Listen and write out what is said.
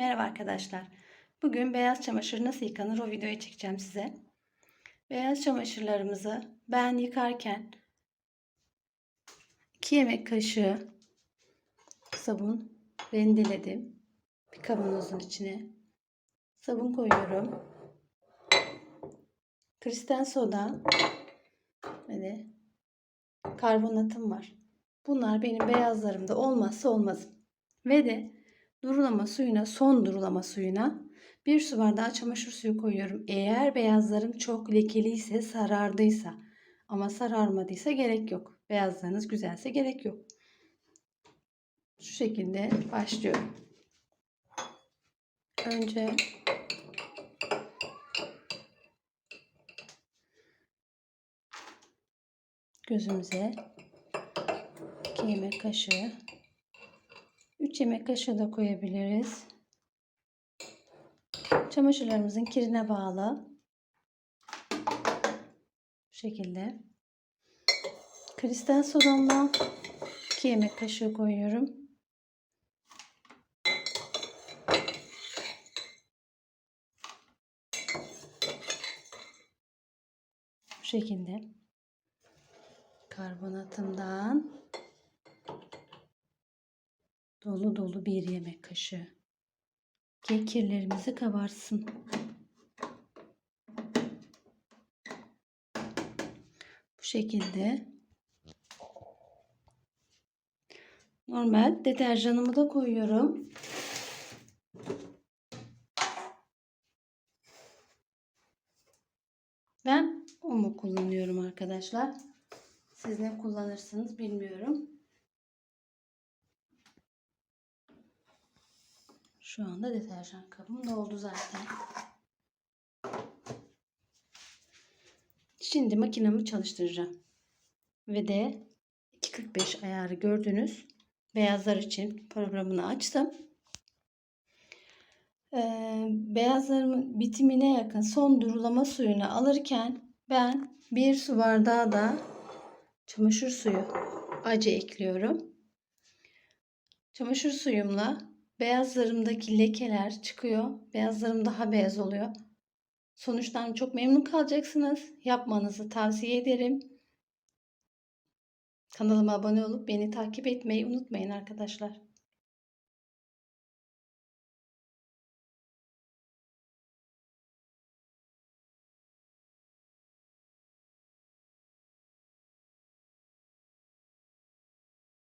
Merhaba arkadaşlar. Bugün beyaz çamaşır nasıl yıkanır o videoyu çekeceğim size. Beyaz çamaşırlarımızı ben yıkarken 2 yemek kaşığı sabun rendeledim. Bir kavanozun içine sabun koyuyorum. Kristal soda ve karbonatım var. Bunlar benim beyazlarımda olmazsa olmazım. Ve de durulama suyuna, son durulama suyuna bir su bardağı çamaşır suyu koyuyorum. Eğer beyazlarım çok lekeliyse, sarardıysa ama sararmadıysa gerek yok. Beyazlarınız güzelse gerek yok. Şu şekilde başlıyorum. Önce gözümüze 2 yemek kaşığı 3 yemek kaşığı da koyabiliriz. Çamaşırlarımızın kirine bağlı. Bu şekilde. Kristal sodamla 2 yemek kaşığı koyuyorum. Bu şekilde. Karbonatımdan dolu dolu bir yemek kaşığı. Ki kirlerimizi kabarsın. Bu şekilde. Normal deterjanımı da koyuyorum. Ben Omo kullanıyorum arkadaşlar. Siz ne kullanırsınız bilmiyorum. Şu anda deterjan kabım doldu zaten. Şimdi makinamı çalıştıracağım. Ve de 2.45 ayarı gördünüz. Beyazlar için programını açtım. Ee, beyazlarımın bitimine yakın son durulama suyunu alırken ben bir su bardağı da çamaşır suyu acı ekliyorum. Çamaşır suyumla beyazlarımdaki lekeler çıkıyor. Beyazlarım daha beyaz oluyor. Sonuçtan çok memnun kalacaksınız. Yapmanızı tavsiye ederim. Kanalıma abone olup beni takip etmeyi unutmayın arkadaşlar.